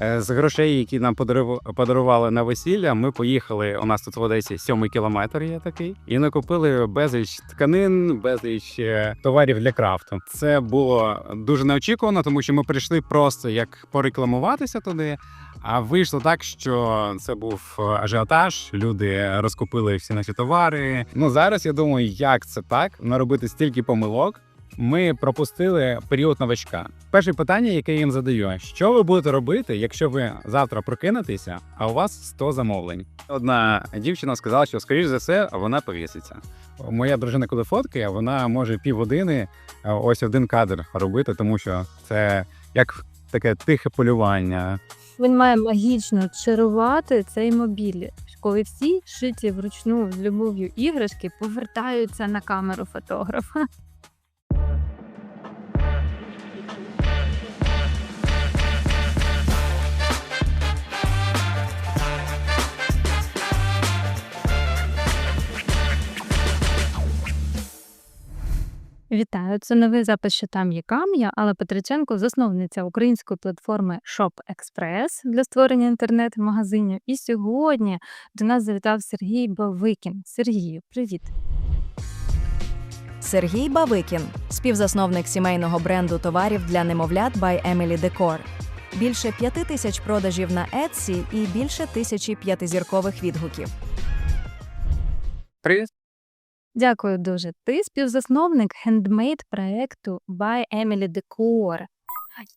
Е, З грошей, які нам подарували, на весілля, ми поїхали. У нас тут в Одесі сьомий кілометр є такий, і накупили безліч тканин, безліч е, товарів для крафту. Це було дуже неочікувано, тому що ми прийшли просто як порекламуватися туди. А вийшло так, що це був е, ажіотаж. Люди розкупили всі наші товари. Ну зараз я думаю, як це так наробити стільки помилок. Ми пропустили період новачка. Перше питання, яке я їм задаю: що ви будете робити, якщо ви завтра прокинетеся, а у вас 100 замовлень? Одна дівчина сказала, що скоріш за все вона повіситься. Моя дружина, коли фоткає, вона може півгодини е, ось один кадр робити, тому що це як таке тихе полювання. Він має магічно чарувати цей мобіль, коли всі шиті вручну з любов'ю іграшки повертаються на камеру фотографа. Вітаю! Це новий запис що там є кам'я, але Петриченко засновниця української платформи Shop Express для створення інтернет-магазинів. І сьогодні до нас завітав Сергій Бавикін. Сергію, привіт! Сергій Бавикін, співзасновник сімейного бренду товарів для немовлят by Emily Decor. Більше п'яти тисяч продажів на Etsy і більше тисячі п'ятизіркових відгуків. Привіт. Дякую дуже. Ти співзасновник хендмейд проекту by Emily Decor.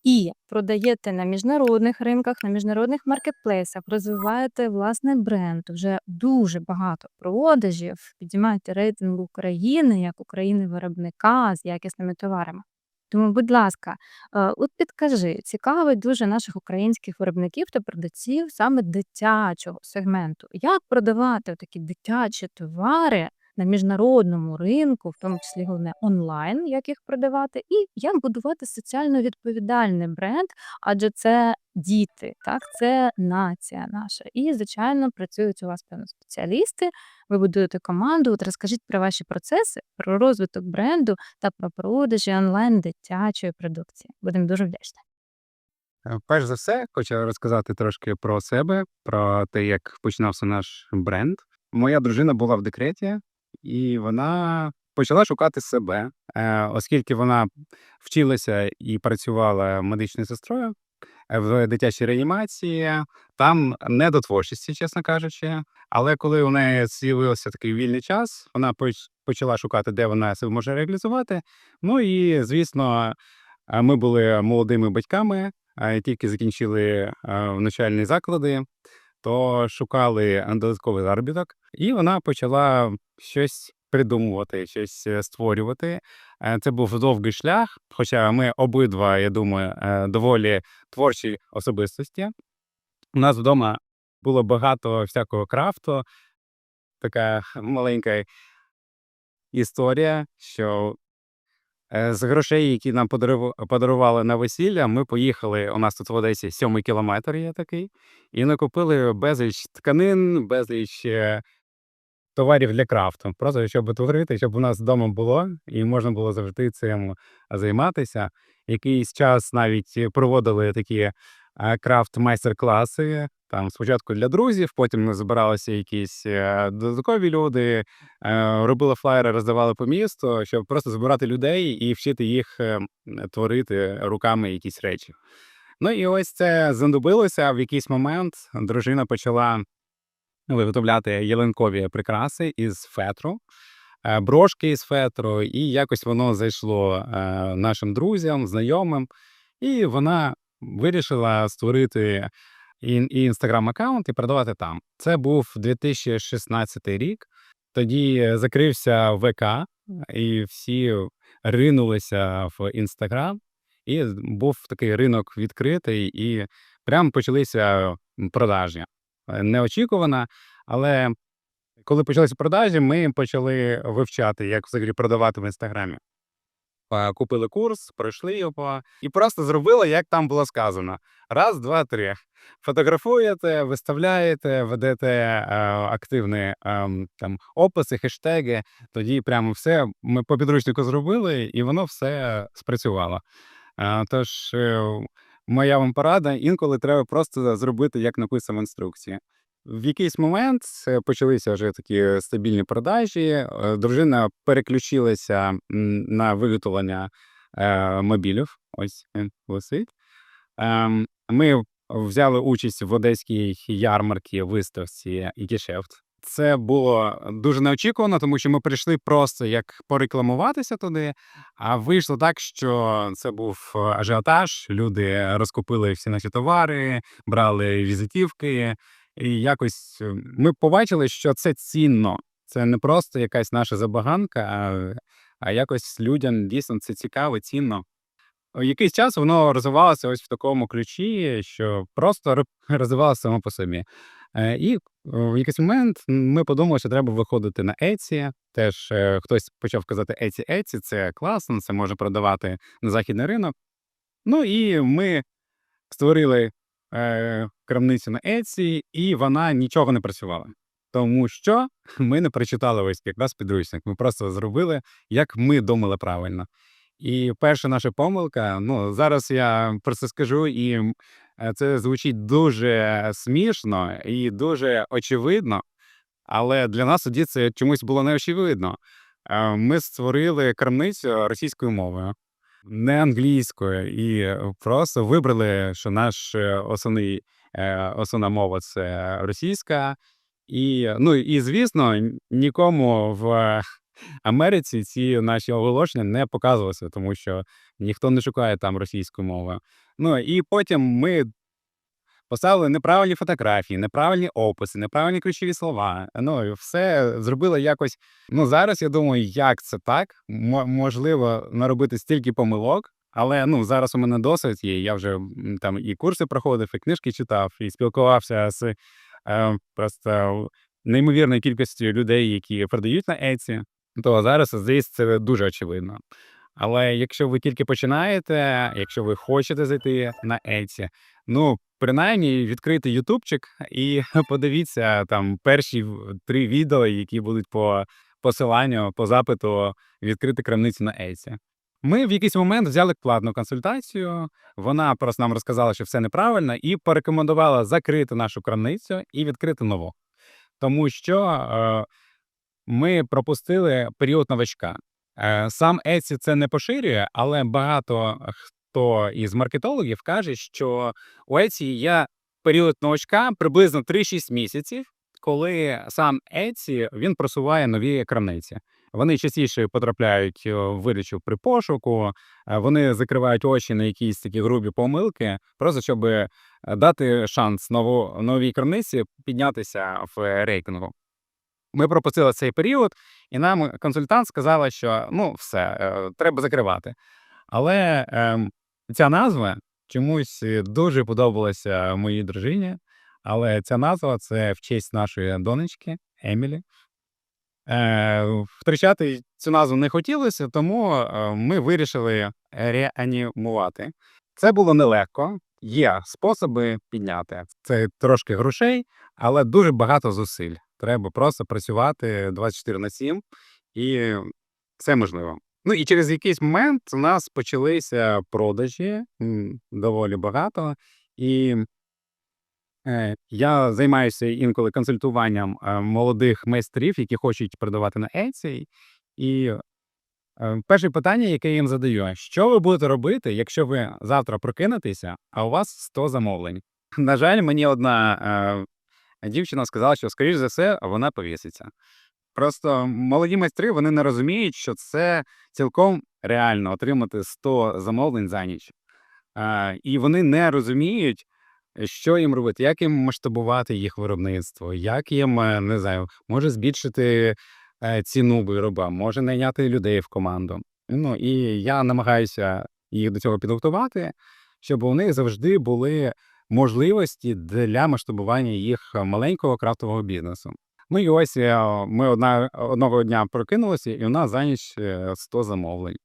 І продаєте на міжнародних ринках, на міжнародних маркетплейсах, розвиваєте власний бренд. Вже дуже багато продажів, підіймаєте рейтинг України як України виробника з якісними товарами. Тому, будь ласка, е, от підкажи, цікавить дуже наших українських виробників та продавців саме дитячого сегменту. Як продавати такі дитячі товари на міжнародному ринку, в тому числі головне онлайн, як їх продавати, і як будувати соціально відповідальний бренд, адже це діти, так це нація наша. І звичайно працюють у вас певно спеціалісти. Ви будуєте команду. От розкажіть про ваші процеси, про розвиток бренду та про продажі онлайн дитячої продукції. Будемо дуже вдячні. Е, Перш за все, хочу розказати трошки про себе, про те, як починався наш бренд. Моя дружина була в декреті, і вона почала шукати себе, е, оскільки вона вчилася і працювала медичною сестрою е, в дитячій реанімації. Там не до творчості, чесно кажучи. Але коли у неї з'явився такий вільний час, вона почала шукати, де вона себе може реалізувати. Ну і звісно, е, ми були молодими батьками, тільки закінчили навчальні заклади, то шукали додатковий заробіток, і вона почала щось придумувати, щось е, створювати. Е, Це був довгий шлях, хоча ми обидва, я думаю, е, доволі творчі особистості. У нас вдома було багато всякого крафту, така маленька історія, що з грошей, які нам подарували, на весілля, ми поїхали. У нас тут в Одесі сьомий кілометр є такий, і накупили безліч тканин, безліч е, товарів для крафту. Просто щоб творити, щоб у нас вдома було, і можна було завжди цим займатися. Якийсь час навіть проводили такі е, крафт-майстер-класи. Там спочатку для друзів, потім збиралися якісь е, додаткові люди, е, робили флаєри, роздавали по місту, щоб просто збирати людей і вчити їх е, творити руками якісь речі. Ну і ось це знадобилося. В якийсь момент дружина почала виготовляти ялинкові прикраси із фетру, е, брошки із фетру, і якось воно зайшло нашим друзям, знайомим, і вона вирішила створити і інстаграм-аккаунт і продавати там. Це був 2016 рік. Тоді закрився ВК, і всі ринулися в інстаграм. І був такий ринок відкритий, і прямо почалися продажі. Е, Неочікувано, але коли почалися продажі, ми почали вивчати, як взагалі продавати в інстаграмі. Е, Купили курс, пройшли його і просто зробили, як там було сказано. Раз, два, три. Фотографуєте, виставляєте, ведете е, активні ем, там описи, хештеги. Тоді прямо все ми по підручнику зробили, і воно все спрацювало. Е, Тож е, моя вам порада, інколи треба просто зробити, як написано в інструкції. В якийсь момент почалися вже такі стабільні продажі. Дружина переключилася на виготовлення мобілів. Ось він висить. Ем, Ми взяли участь в одеській ярмарці, виставці і гешефт. Це було дуже неочікувано, тому що ми прийшли просто як порекламуватися туди. А вийшло так, що це був е, ажіотаж. Люди розкупили всі наші товари, брали візитівки. І якось е, ми побачили, що це цінно. Це не просто якась наша забаганка, а, а якось людям дійсно це цікаво, цінно. Якийсь час воно розвивалося ось в такому ключі, що просто ро- розвивалося само по собі. Е, І в якийсь момент ми подумали, що треба виходити на Etsy. Теж е, хтось почав казати Etsy, Etsy, це класно, це може продавати на західний ринок. Ну і ми створили е, крамницю на Etsy, і вона нічого не працювала. Тому що ми не прочитали ось якраз підручник. Ми просто зробили, як ми думали правильно. І перша наша помилка, ну зараз я про це скажу, і е, це звучить дуже смішно і дуже очевидно. Але для нас тоді це чомусь було неочевидно. Е, Ми створили крамницю російською мовою, не англійською, і просто вибрали, що наш е, основний, основна мова це російська. І, ну, і звісно, нікому в Америці ці наші оголошення не показувалися, тому що ніхто не шукає там російську мову. Ну і потім ми поставили неправильні фотографії, неправильні описи, неправильні ключові слова. Ну і все зробили якось. Ну зараз я думаю, як це так? Мо- можливо, наробити стільки помилок. Але ну зараз у мене досвід є. Я вже там і курси проходив, і книжки читав, і спілкувався з е, просто неймовірною кількістю людей, які продають на Etsy, то зараз здається це дуже очевидно. Але якщо ви тільки починаєте, якщо ви хочете зайти на Etsy, ну принаймні відкрити ютубчик і подивіться там перші три відео, які будуть по посиланню, по запиту відкрити крамницю на Etsy. Ми в якийсь момент взяли платну консультацію. Вона просто нам розказала, що все неправильно, і порекомендувала закрити нашу крамницю і відкрити нову. Тому що е, ми пропустили період новачка. Е, Сам Etsy це не поширює, але багато хто із маркетологів каже, що у Etsy є період новачка приблизно 3-6 місяців, коли сам Etsy він просуває нові крамниці. Вони частіше потрапляють е, в видачу при пошуку, е, вони закривають очі на якісь такі грубі помилки, просто щоб дати шанс нову, новій крамниці піднятися в рейтингу. Ми пропустили цей період, і нам консультант сказала, що ну все, е, треба закривати. Але ем, ця назва чомусь е, дуже подобалася моїй дружині. Але ця назва це в честь нашої донечки Емілі. Е, втрачати цю назву не хотілося, тому е, ми вирішили реанімувати. Це було нелегко. Є способи підняти. Це трошки грошей, але дуже багато зусиль. Треба просто працювати 24 на 7, і це можливо. Ну і через якийсь момент у нас почалися продажі доволі багато. І е, я займаюся інколи консультуванням е, молодих майстрів, які хочуть продавати на Etsy. І е, перше питання, яке я їм задаю: що ви будете робити, якщо ви завтра прокинетеся, а у вас 100 замовлень? На жаль, мені одна дівчина сказала, що, скоріш за все, вона повіситься. Просто молоді майстри вони не розуміють, що це цілком реально отримати 100 замовлень за ніч. А, і вони не розуміють, що їм робити, як їм масштабувати їх виробництво, як їм, е, не знаю, може збільшити е, ціну вироба, може найняти людей в команду. Ну і я намагаюся їх до цього підготувати, щоб у них завжди були можливості для масштабування їх маленького крафтового бізнесу. Ну і ось е, ми одна, одного дня прокинулися, і у нас за ніч е, 100 замовлень.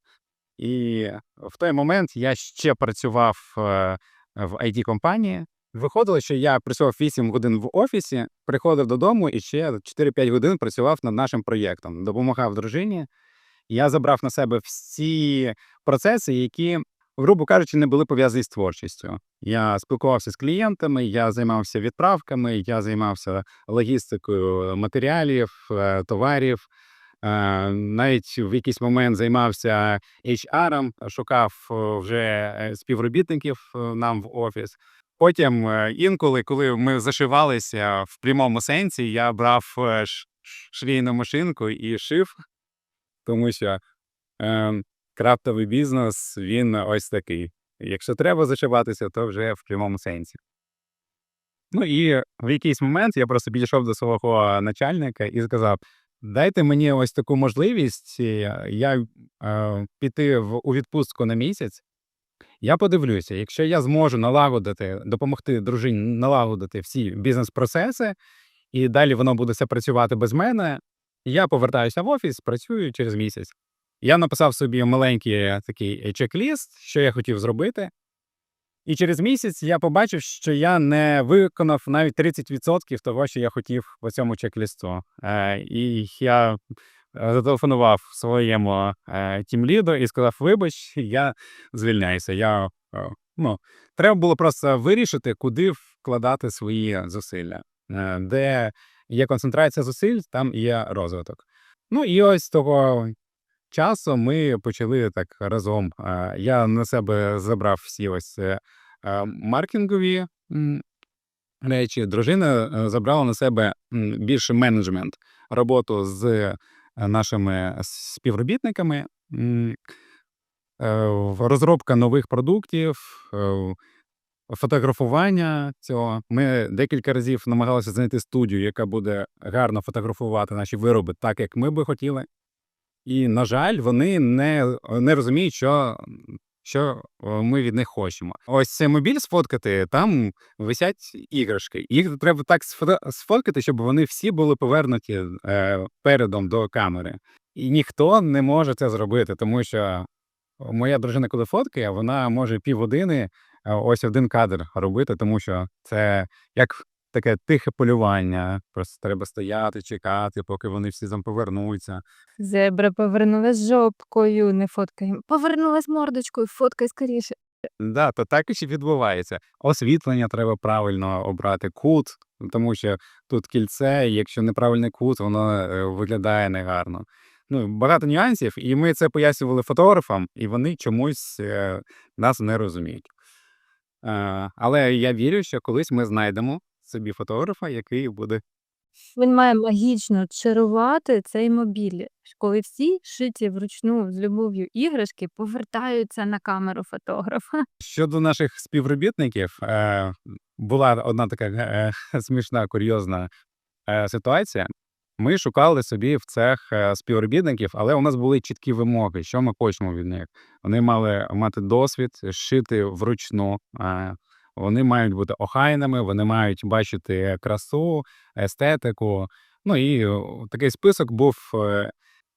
І в той момент я ще працював е, в it компанії Виходило, що я працював 8 годин в офісі, приходив додому і ще 4-5 годин працював над нашим проєктом, допомагав дружині. Я забрав на себе всі процеси, які грубо кажучи, не були пов'язані з творчістю. Я спілкувався з клієнтами, я займався відправками, я займався логістикою матеріалів, е, товарів. Е, Навіть в якийсь момент займався HR, шукав е, вже е, співробітників е, нам в офіс. Потім е, інколи, коли ми зашивалися в прямому сенсі, я брав е, швійну машинку і шив, тому що е, крафтовий бізнес він ось такий. Якщо треба зашиватися, то вже в прямому сенсі. Ну і в якийсь момент я просто підійшов до свого начальника і сказав: дайте мені ось таку можливість, е, я е, піти в у відпустку на місяць. Я подивлюся, якщо я зможу налагодити, допомогти дружині налагодити всі бізнес-процеси, і далі воно буде все працювати без мене. Я повертаюся в офіс, працюю через місяць. Я написав собі маленький такий чек-ліст, що я хотів зробити. І через місяць я побачив, що я не виконав навіть 30% того, що я хотів по цьому чек-лісту. Е, і я е, зателефонував своєму е, тімліду і сказав: вибач, я звільняюся. Я, е, ну, треба було просто вирішити, куди вкладати свої зусилля. Е, де є концентрація зусиль, там є розвиток. Ну і ось того часу ми почали так разом. Я на себе забрав всі ось е, маркетингові речі. Дружина е, забрала на себе більше менеджмент, роботу з нашими співробітниками, е, розробка нових продуктів. Фотографування цього. Ми декілька разів намагалися знайти студію, яка буде гарно фотографувати наші вироби так, як ми би хотіли. І, на жаль, вони не, не розуміють, що, що ми від них хочемо. Ось цей мобіль сфоткати, там висять іграшки. Їх треба так сфоткати, щоб вони всі були повернуті е, передом до камери. І ніхто не може це зробити, тому що моя дружина, коли фоткає, вона може півгодини е, ось один кадр робити, тому що це як таке тихе полювання. Просто треба стояти, чекати, поки вони всі там повернуться. Зебра повернулась жопкою, не фоткаємо. Повернулась мордочкою, фоткай скоріше. Да, то так і відбувається. Освітлення треба правильно обрати, кут, тому що тут кільце, і якщо неправильний кут, воно е, виглядає негарно. Ну, багато нюансів, і ми це пояснювали фотографам, і вони чомусь е, нас не розуміють. Е, але я вірю, що колись ми знайдемо собі фотографа, який буде Він має магічно чарувати цей мобіль, коли всі шиті вручну з любов'ю іграшки повертаються на камеру фотографа. Щодо наших співробітників, е, була одна така е, смішна, курйозна е, ситуація. Ми шукали собі в цех е, співробітників, але у нас були чіткі вимоги, що ми хочемо від них. Вони мали мати досвід, шити вручну. Е, Вони мають бути охайними, вони мають бачити красу, естетику. Ну і такий список був. е,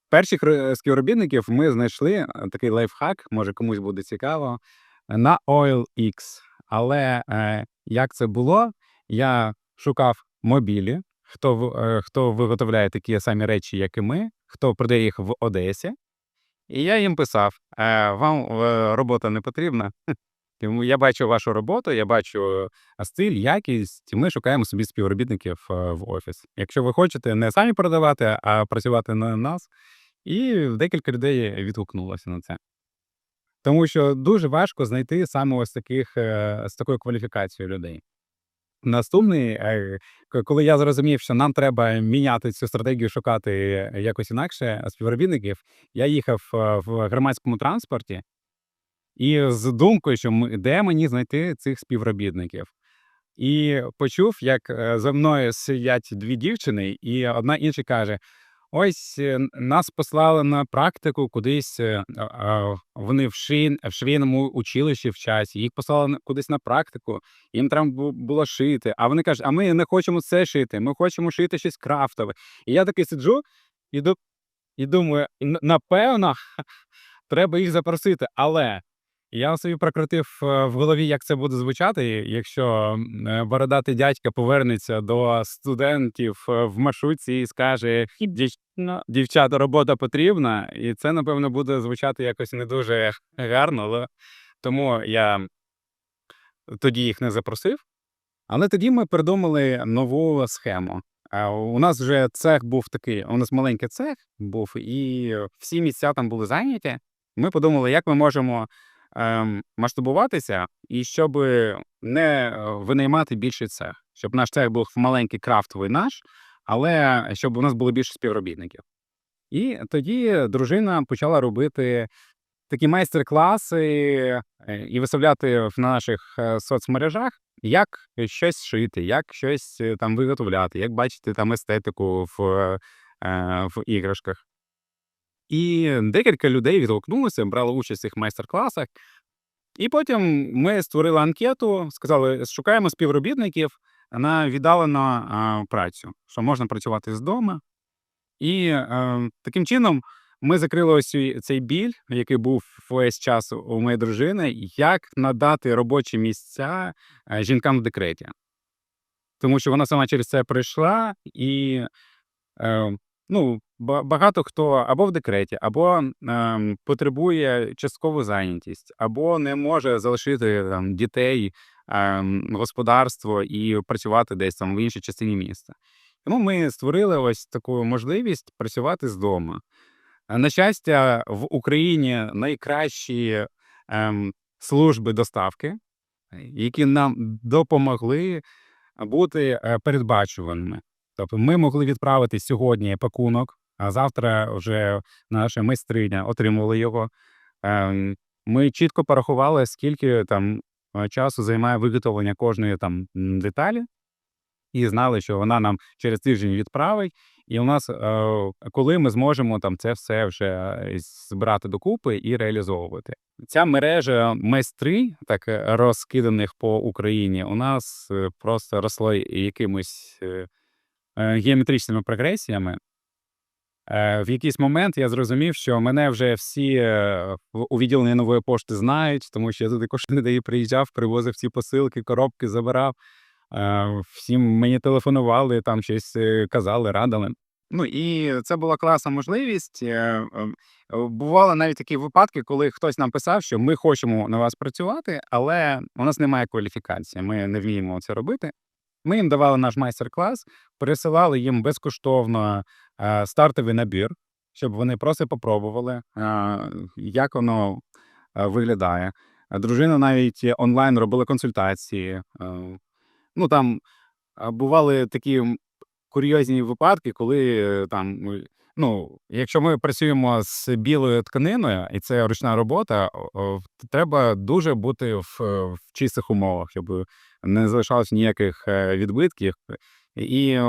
Перших співробітників ми знайшли е, такий лайфхак, може комусь буде цікаво, на OLX. Але е, як це було? Я шукав мобілі, хто, е, хто виготовляє такі самі речі, як і ми, хто продає їх в Одесі. І я їм писав: е, вам е, робота не потрібна. Тому я бачу вашу роботу, я бачу е, стиль, якість. і Ми шукаємо собі співробітників е, в офіс. Якщо ви хочете не самі продавати, а працювати на нас. І декілька людей відгукнулося на це. Тому що дуже важко знайти саме ось таких е, з такою кваліфікацією людей. Наступний, е, коли я зрозумів, що нам треба міняти цю стратегію, шукати якось інакше співробітників, я їхав е, в громадському транспорті і з думкою, що ми- де мені знайти цих співробітників. І почув, як е, за мною сидять дві дівчини, і одна інша каже: Ось е, нас послали на практику кудись. е, Вони в шин, в швейному училищі вчаться, їх послали кудись на практику, їм треба було шити. А вони кажуть, а ми не хочемо це шити, ми хочемо шити щось крафтове. І я такий сиджу і, і думаю, напевно, треба їх запросити. Але я собі прокрутив е, в голові, як це буде звучати, якщо е, бородатий дядька повернеться до студентів е, в маршрутці і скаже: дівчата, робота потрібна, і це, напевно, буде звучати якось не дуже гарно, але Тому я тоді їх не запросив. Але тоді ми придумали нову схему. У нас вже цех був такий, у нас маленький цех був, і всі місця там були зайняті. Ми подумали, як ми можемо ем, масштабуватися, і щоб не е, винаймати більший цех, щоб наш цех був маленький крафтовий наш, але щоб у нас було більше співробітників. І тоді дружина почала робити такі майстер-класи е, і виставляти в наших е, соцмережах, як щось шити, як щось е, там виготовляти, як бачити там естетику в, е, в іграшках. І декілька людей відгукнулися, брали участь в цих майстер-класах. І потім ми створили анкету, сказали, шукаємо співробітників на віддалену працю, що можна працювати з дому. І е, таким чином ми закрили ось цей- біль, який був весь час у моєї дружини, як надати робочі місця жінкам в декреті. Тому що вона сама через це пройшла, і е, ну, ба- багато хто або в декреті, або е, потребує часткову зайнятість, або не може залишити там, дітей, е, господарство і працювати десь там в іншій частині міста. Тому ми створили ось таку можливість працювати з дому. На щастя, в Україні найкращі ем, служби доставки, які нам допомогли бути е, передбачуваними. Тобто ми могли відправити сьогодні пакунок, а завтра вже наша майстриня отримувала його. Ем, Ми чітко порахували, скільки там е, часу займає виготовлення кожної там деталі, і знали, що вона нам через тиждень відправить. І у нас, е, коли ми зможемо там це все вже е, збирати докупи і реалізовувати. Ця мережа майстри, так розкиданих по Україні, у нас просто росло якимись е, геометричними прогресіями. Е, В якийсь момент я зрозумів, що мене вже всі е, у відділенні нової пошти знають, тому що я туди кожен день приїжджав, привозив ці посилки, коробки забирав. Е, Всім мені телефонували, там щось е, казали, радили. Ну і це була класна можливість. Е, е, Бували навіть такі випадки, коли хтось нам писав, що ми хочемо на вас працювати, але у нас немає кваліфікації, ми не вміємо це робити. Ми їм давали наш майстер-клас, пересилали їм безкоштовно е, стартовий набір, щоб вони просто попробували, е, як воно е, виглядає. Дружина навіть онлайн робила консультації. е, Ну там е, бували такі курйозні випадки, коли е, там, ну, якщо ми працюємо з білою тканиною, і це ручна робота, треба дуже бути в, е, в чистих умовах, щоб не залишалось ніяких е, відбитків. І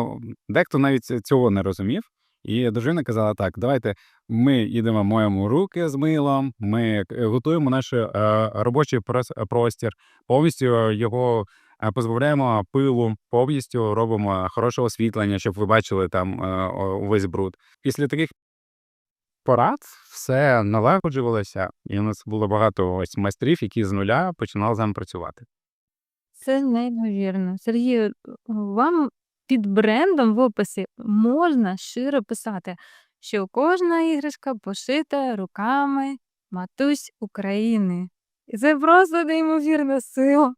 дехто навіть цього не розумів. І дружина казала: так, давайте ми йдемо моємо руки з милом, ми е, готуємо наш робочий простір, повністю його позбавляємо пилу, повністю робимо хороше освітлення, щоб ви бачили там е, увесь бруд. Після таких порад все налагоджувалося, і у нас було багато ось майстрів, які з нуля починали з нами працювати. Це неймовірно. Сергію, вам під брендом в описі можна щиро писати, що кожна іграшка пошита руками матусь України. І це просто неймовірна сила.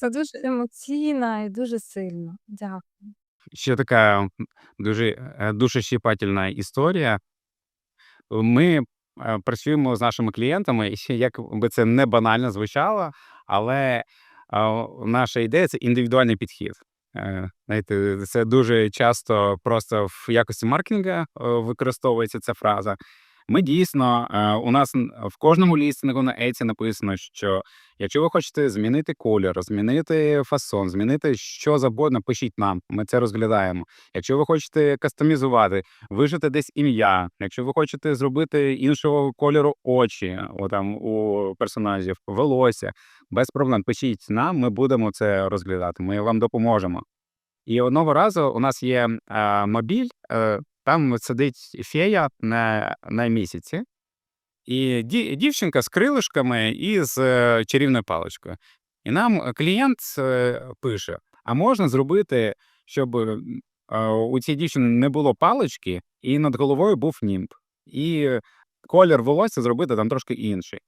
Це дуже емоційно і дуже сильно. Дякую. Ще така дуже е, душещіпательна історія. Ми е, працюємо з нашими клієнтами, і як би це не банально звучало, але е, наша ідея це індивідуальний підхід. Знаєте, це дуже часто просто в якості маркетинга використовується ця фраза. Ми дійсно е, у нас в кожному лістингу на Еці написано, що якщо ви хочете змінити колір, змінити фасон, змінити що завгодно, пишіть нам. Ми це розглядаємо. Якщо ви хочете кастомізувати, вижити десь ім'я. Якщо ви хочете зробити іншого кольору очі, о, там у персонажів, волосся, без проблем пишіть нам, ми будемо це розглядати. Ми вам допоможемо. І одного разу у нас є е, мобіль, е, там сидить фея на, на місяці, і ді, дівчинка з крилишками і з е, чарівною паличкою. І нам е, клієнт е, пише: а можна зробити, щоб е, у цій дівчини не було палички, і над головою був німб. І колір волосся зробити там трошки інший.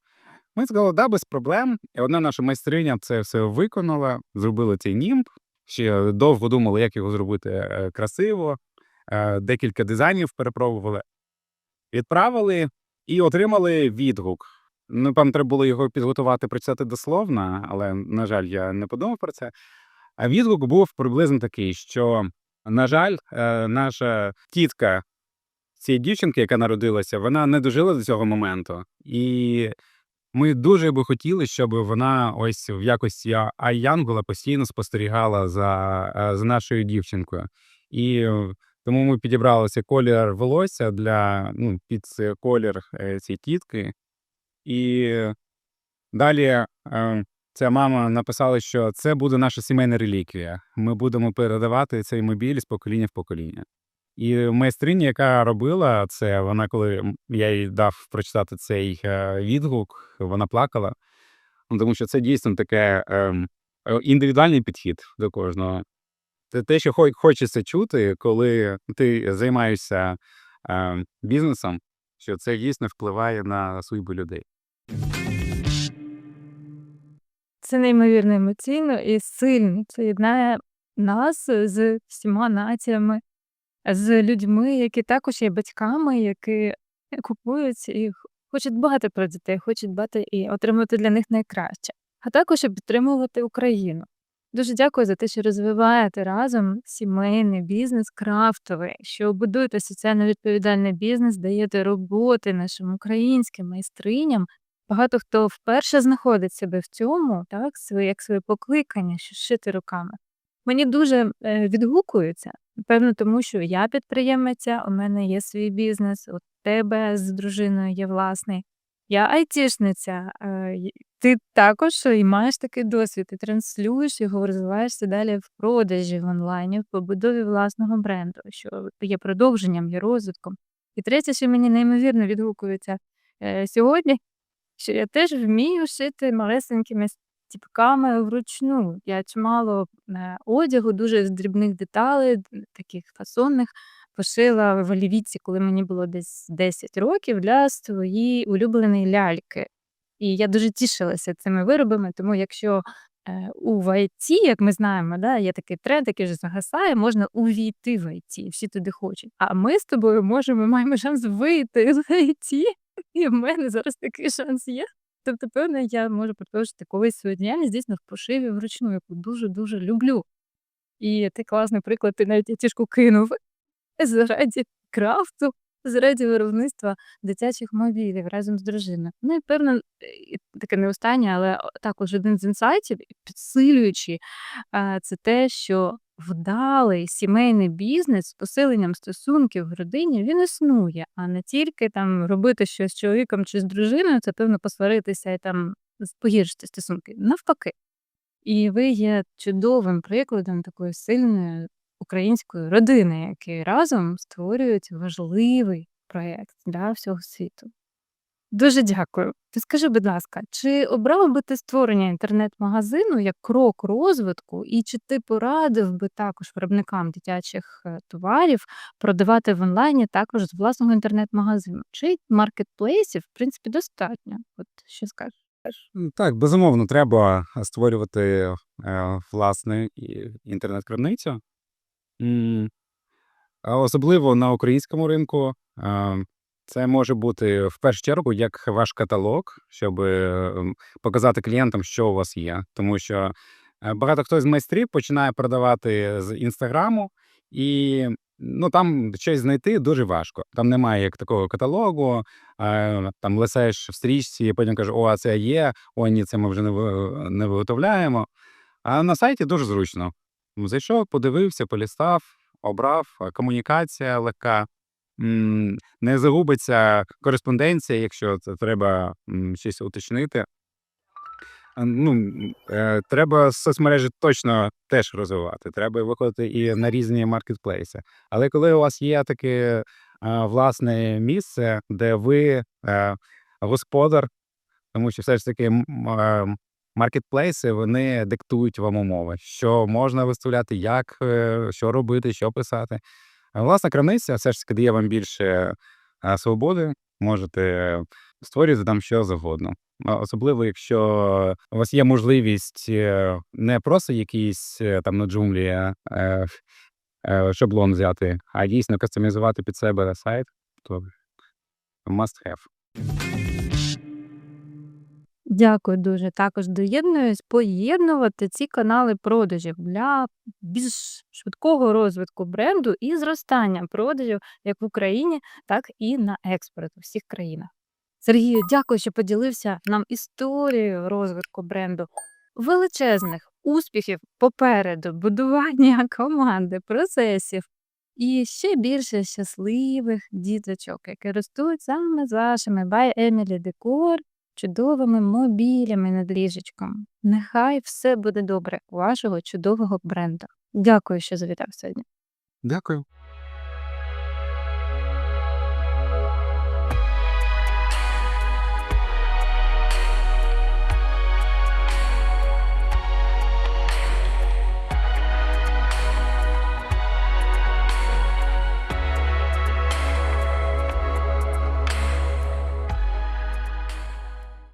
Ми сказали, да, без проблем. І одна наша майстриня це все виконала, зробили цей німб. Ще довго думали, як його зробити е, красиво. Е, Декілька дизайнів перепробували. Відправили і отримали відгук. Ну, там треба було його підготувати, прочитати дословно, але, на жаль, я не подумав про це. А відгук був приблизно такий, що, на жаль, е, наша тітка цієї дівчинки, яка народилася, вона не дожила до цього моменту. І ми дуже би хотіли, щоб вона ось в якості а- Айянгола постійно спостерігала за, е, за нашою дівчинкою. І тому ми підібрали цей колір волосся для ну, під колір е, цієї тітки. І далі е, ця мама написала, що це буде наша сімейна реліквія. Ми будемо передавати цей мобіль з покоління в покоління. І майстриня, яка робила це, вона, коли я їй дав прочитати цей е, відгук, вона плакала. Ну, тому що це дійсно таке ем, е, індивідуальний підхід до кожного. Це те, що хо- хочеться чути, коли ти займаєшся е, бізнесом, що це дійсно впливає на судьбу людей. Це неймовірно емоційно і сильно. Це єднає нас з всіма націями, з людьми, які також є батьками, які купують і хочуть дбати про дітей, хочуть дбати і отримувати для них найкраще, а також і підтримувати Україну. Дуже дякую за те, що розвиваєте разом сімейний бізнес крафтовий, що будуєте соціально відповідальний бізнес, даєте роботи нашим українським майстриням. Багато хто вперше знаходить себе в цьому, так, своє, як своє покликання, що шити руками. Мені дуже е, відгукується, напевно, тому що я підприємиця, у мене є свій бізнес, у тебе з дружиною є власний. Я айтішниця, е, ти також і маєш такий досвід, ти транслюєш його, розвиваєшся далі в продажі в онлайні, в побудові власного бренду, що є продовженням, є розвитком. І третє, що мені неймовірно відгукується е, сьогодні, що я теж вмію шити малесенькими стіпками вручну. Я чимало е, одягу, дуже з дрібних деталей, таких фасонних, пошила в олівіці, коли мені було десь 10 років, для своєї улюбленої ляльки. І я дуже тішилася цими виробами, тому якщо е, у ІТ, як ми знаємо, да, є такий тренд, який вже загасає, можна увійти в ІТ, всі туди хочуть. А ми з тобою можемо, маємо шанс вийти з ІТ, і в мене зараз такий шанс є. Тобто, певно, я можу продовжити колись свою діяльність дійсно в пошиві вручну, яку дуже-дуже люблю. І ти класний приклад, ти навіть тішку кинув заради крафту, заради виробництва дитячих мобілів разом з дружиною. Ну і певно, таке не останнє, але також один з інсайтів, підсилюючи, це те, що вдалий сімейний бізнес з посиленням стосунків в родині він існує, а не тільки там робити щось з чоловіком чи з дружиною, це певно посваритися і там погіршити стосунки. Навпаки. І ви є чудовим прикладом такої сильної української родини, які разом створюють важливий проєкт для всього світу. Дуже дякую. Ти скажи, будь ласка, чи обрав би ти створення інтернет-магазину як крок розвитку, і чи ти порадив би також виробникам дитячих е, товарів продавати в онлайні також з власного інтернет-магазину? Чи маркетплейсів, в принципі, достатньо? От що скажеш? Так, безумовно, треба створювати е, власне інтернет-крамницю. Особливо на українському ринку. Це може бути в першу чергу як ваш каталог, щоб ем, показати клієнтам, що у вас є. Тому що е, багато хто з майстрів починає продавати з інстаграму, і ну там щось знайти дуже важко. Там немає як такого каталогу. Там лисаєш в стрічці, і потім кажеш, о, а це є, о, ні, це ми вже не виготовляємо. А на сайті дуже зручно. Зайшов, подивився, полістав, обрав, комунікація легка. Не загубиться кореспонденція, якщо це треба щось уточнити. Ну, е, треба соцмережі точно теж розвивати. Треба виходити і на різні маркетплейси. Але коли у вас є таке власне місце, де ви е, господар, тому що все ж таки маркетплейси вони диктують вам умови, що можна виставляти, як, е, що робити, що писати. Власна крамниця все ж таки дає вам більше е, свободи. Можете створюйте там що завгодно. Особливо, якщо у вас є можливість е, не просто якийсь там на джунглі е, шаблон взяти, а дійсно кастомізувати під себе сайт, то must have. Дякую дуже. Також доєднуюсь поєднувати ці канали продажів для більш швидкого розвитку бренду і зростання продажів як в Україні, так і на експорт у всіх країнах. Сергію, дякую, що поділився нам історією розвитку бренду. Величезних успіхів попереду, будування команди, процесів і ще більше щасливих діточок, які ростуть саме з вашими by Emily Decor чудовими мобілями над ліжечком. Нехай все буде добре у вашого чудового бренду. Дякую, що завітав сьогодні. Дякую.